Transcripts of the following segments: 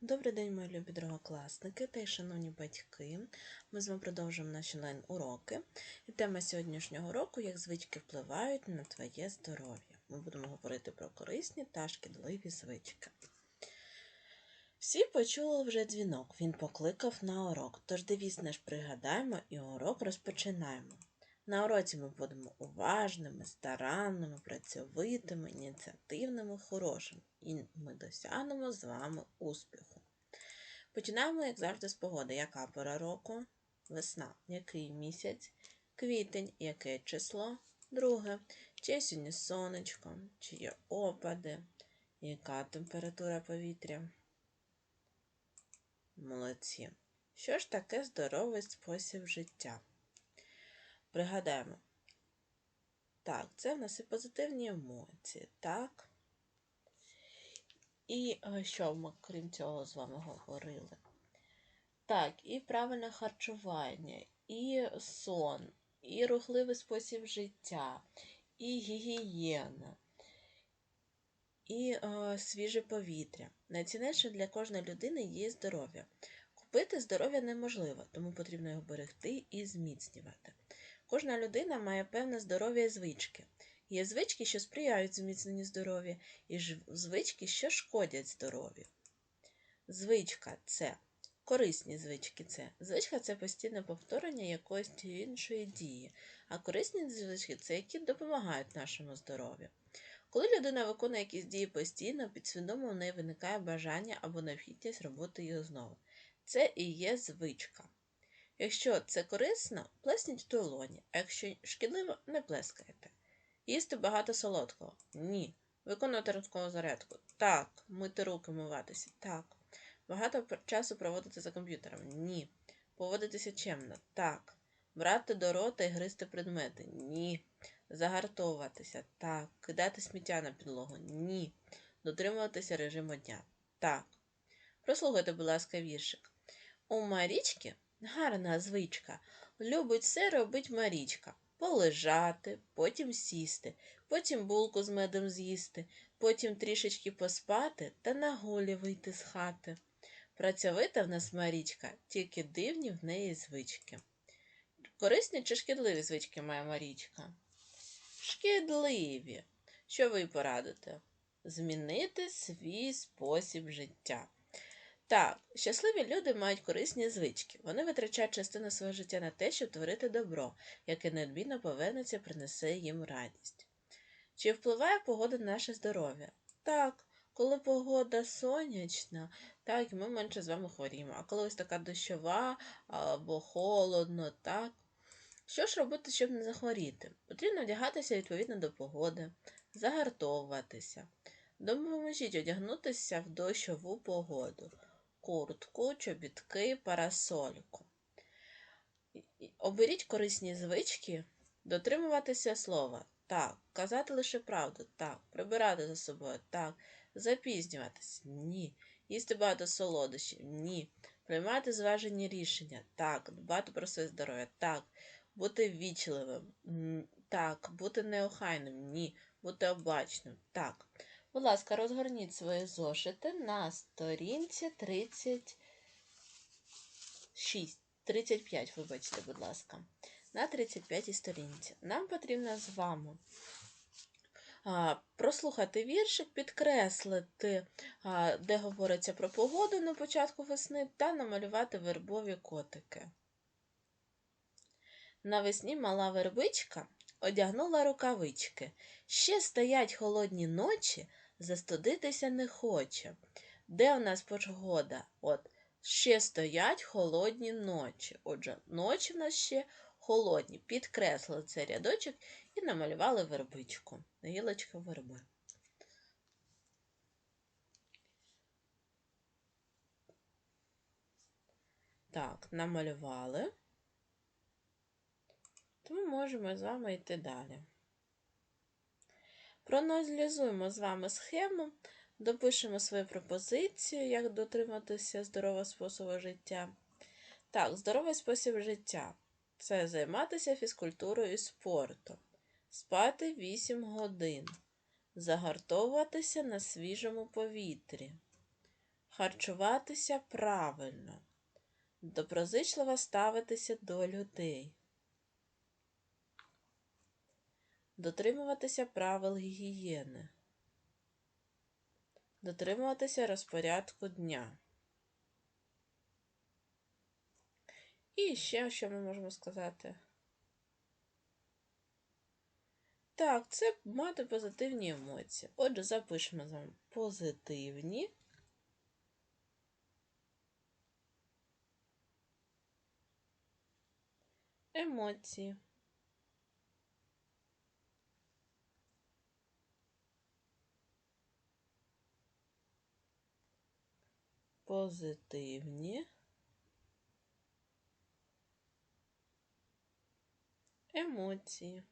Добрий день, мої любі другокласники та й шановні батьки. Ми з вами продовжуємо наші онлайн-уроки. І тема сьогоднішнього уроку як звички впливають на твоє здоров'я. Ми будемо говорити про корисні та шкідливі звички. Всі почули вже дзвінок, він покликав на урок. Тож дивіться наш пригадаємо і урок розпочинаємо. На уроці ми будемо уважними, старанними, працьовитими, ініціативними, хорошими. І ми досягнемо з вами успіху. Починаємо, як завжди, з погоди. Яка пора року? Весна. Який місяць? Квітень. Яке число? Друге. Чи сьогодні сонечко? Чи є опади? Яка температура повітря? Молодці. Що ж таке здоровий спосіб життя? Пригадаємо. Так, це в нас і позитивні емоції, так? І е, що ми, крім цього, з вами говорили? Так, і правильне харчування, і сон, і рухливий спосіб життя, і гігієна, і е, свіже повітря. Найцінніше для кожної людини є здоров'я. Купити здоров'я неможливо, тому потрібно його берегти і зміцнювати. Кожна людина має певне здоров'я і звички. Є звички, що сприяють зміцненню здоров'я, і звички, що шкодять здоров'ю. Звичка це корисні звички це. Звичка це постійне повторення якоїсь іншої дії, а корисні звички це які допомагають нашому здоров'ю. Коли людина виконує якісь дії постійно, підсвідомо в неї виникає бажання або необхідність роботи їх знову. Це і є звичка. Якщо це корисно, плесніть в долоні, а якщо шкідливо, не плескайте. Їсти багато солодкого? Ні. Виконувати ранкову зарядку? Так. Мити руки, миватися? Так. Багато часу проводити за комп'ютером? Ні. Поводитися чемно? Так. Брати до рота і гризти предмети? Ні. Загартовуватися? Так. Кидати сміття на підлогу? Ні. Дотримуватися режиму дня? Так. Прослухайте, будь ласка, віршик. У Марічки гарна звичка. Любить все робить Марічка. Полежати, потім сісти, потім булку з медом з'їсти, потім трішечки поспати та на голі вийти з хати. Працьовита в нас Марічка, тільки дивні в неї звички. Корисні чи шкідливі звички має Марічка? Шкідливі. Що ви порадите? Змінити свій спосіб життя. Так, щасливі люди мають корисні звички. Вони витрачають частину свого життя на те, щоб творити добро, яке неодмінно повернеться, принесе їм радість. Чи впливає погода на наше здоров'я? Так, коли погода сонячна, так, ми менше з вами хворіємо. А коли ось така дощова або холодно, так. Що ж робити, щоб не захворіти? Потрібно одягатися відповідно до погоди, загартовуватися. Допоможіть одягнутися в дощову погоду куртку, чобітки, парасольку. Оберіть корисні звички, дотримуватися слова. Так, казати лише правду, так, прибирати за собою, так, запізнюватися, ні. Їсти багато солодощів, ні. Приймати зважені рішення, так, дбати про своє здоров'я, так, бути ввічливим, так, бути неохайним, ні, бути обачним, так. Будь ласка, розгорніть свої зошити на сторінці 36, 35, вибачте, будь ласка, на 35 сторінці. Нам потрібно з вами прослухати віршик, підкреслити, де говориться про погоду на початку весни, та намалювати вербові котики. Навесні мала вербичка одягнула рукавички. Ще стоять холодні ночі застудитися не хоче. Де у нас погода? От, ще стоять холодні ночі. Отже, ночі в нас ще холодні. Підкреслили цей рядочок і намалювали вербичку. Гілочка верби. Так, намалювали. Тому можемо з вами йти далі. Проаналізуємо з вами схему, допишемо свою пропозицію, як дотриматися здорового способу життя. Так, здоровий спосіб життя це займатися фізкультурою і спортом, спати 8 годин, загартовуватися на свіжому повітрі, Харчуватися правильно. Доброзичливо ставитися до людей. Дотримуватися правил гігієни. Дотримуватися розпорядку дня. І ще що ми можемо сказати? Так, це мати позитивні емоції. Отже, запишемо з вами позитивні. Емоції. Позитивні. Емоції.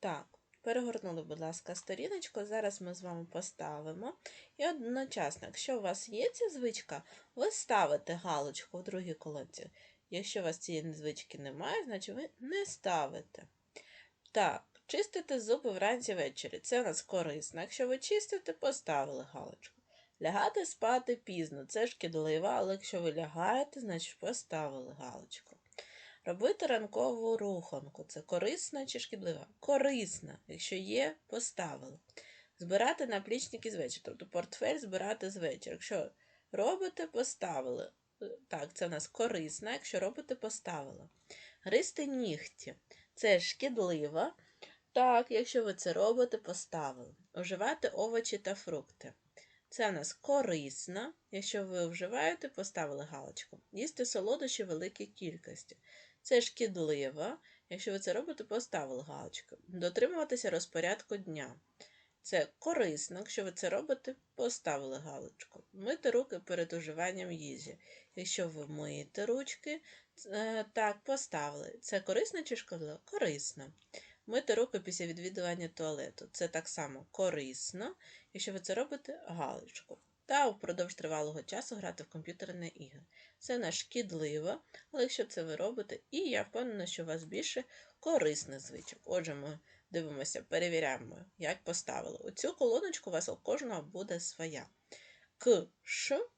Так, перегорнули, будь ласка, сторіночку. Зараз ми з вами поставимо. І одночасно, якщо у вас є ця звичка, ви ставите галочку в другій колонці. Якщо у вас цієї звички немає, значить ви не ставите. Так, чистити зуби вранці ввечері. Це у нас корисно. Якщо ви чистите, поставили галочку. Лягати спати пізно. Це шкідливо, але якщо ви лягаєте, значить поставили галочку. Робити ранкову руханку. Це корисна чи шкідлива? Корисна. Якщо є, поставили. Збирати наплічники з вечора. Тобто портфель збирати з вечора. Якщо робите, поставили. Так, це в нас корисна, якщо робите, поставили. Гристи нігті. Це шкідливо. Так, якщо ви це робите, поставили. Вживати овочі та фрукти. Це в нас корисно. Якщо ви вживаєте, поставили галочку. Їсти солодощі великій кількості. Це шкідливо. Якщо ви це робите, поставили галочку. Дотримуватися розпорядку дня. Це корисно, якщо ви це робите, поставили галочку. Мити руки перед уживанням їжі. Якщо ви миєте ручки, так, поставили. Це корисно чи шкідливо? Корисно. Мити руки після відвідування туалету. Це так само корисно. Якщо ви це робите, галочку. Та впродовж тривалого часу грати в комп'ютерні ігри. Це не шкідливо, але якщо це ви робите, і я впевнена, що у вас більше корисних звичок. Отже, ми дивимося, перевіряємо, як поставили. У цю колоночку у вас у кожного буде своя. К, Ш,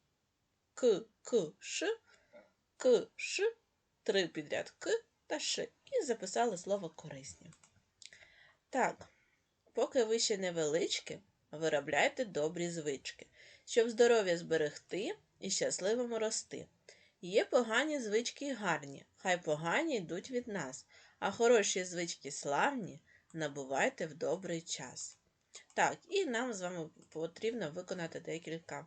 К, К, Ш, К, Ш, три підряд К та Ш. І записали слово корисні. Так, поки ви ще невеличкі, виробляйте добрі звички, щоб здоров'я зберегти і щасливому рости. Є погані звички і гарні, хай погані йдуть від нас, а хороші звички славні набувайте в добрий час. Так, і нам з вами потрібно виконати декілька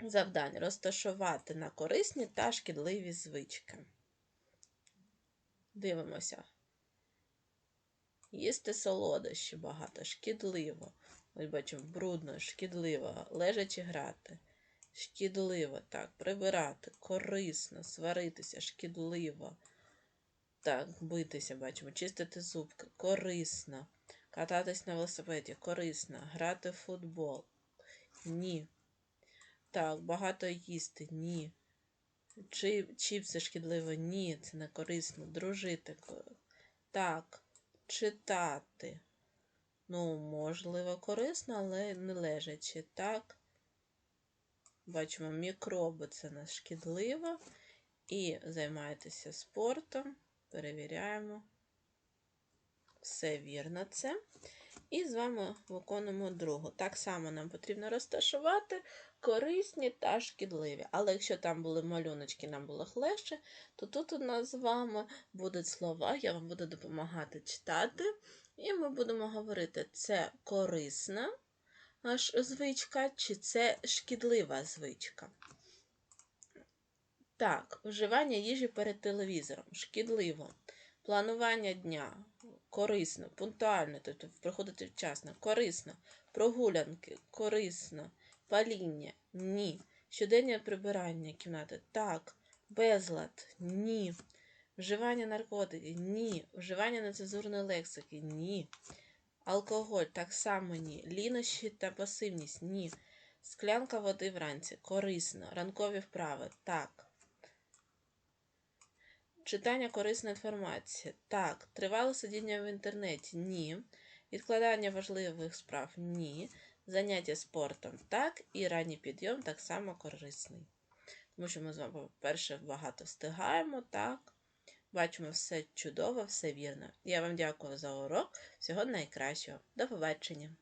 завдань, розташувати на корисні та шкідливі звички. Дивимося. Їсти солодощі багато, шкідливо. Ось бачимо, брудно, шкідливо, лежачи грати. Шкідливо, так, прибирати, корисно, сваритися, шкідливо. Так, битися, бачимо, чистити зубки, корисно. Кататись на велосипеді, корисно. Грати в футбол. Ні. Так, багато їсти, ні. Чіпси шкідливо, ні, це не корисно. Дружити. Так, читати. Ну, можливо, корисно, але не лежачи. Так. Бачимо, мікроби це не шкідливо. І займаєтеся спортом. Перевіряємо. Все вірно це. І з вами виконуємо другу. Так само нам потрібно розташувати корисні та шкідливі. Але якщо там були малюночки, нам було легше, то тут у нас з вами будуть слова, я вам буду допомагати читати. І ми будемо говорити, це корисна звичка, чи це шкідлива звичка. Так, вживання їжі перед телевізором. Шкідливо. Планування дня. Корисно, пунктуально, тобто приходити вчасно, корисно, прогулянки, корисно, паління. Ні. Щоденне прибирання кімнати. Так, безлад. Ні. Вживання наркотиків ні. Вживання нецензурної лексики ні. Алкоголь так само ні. Лінощі та пасивність ні. Склянка води вранці корисно. Ранкові вправи так. Читання корисної інформації так. Тривале сидіння в інтернеті ні. Відкладання важливих справ ні. Заняття спортом так. І ранній підйом так само корисний. Тому що ми з вами, по-перше, багато встигаємо, так. Бачимо все чудово, все вірно. Я вам дякую за урок. Всього найкращого. До побачення!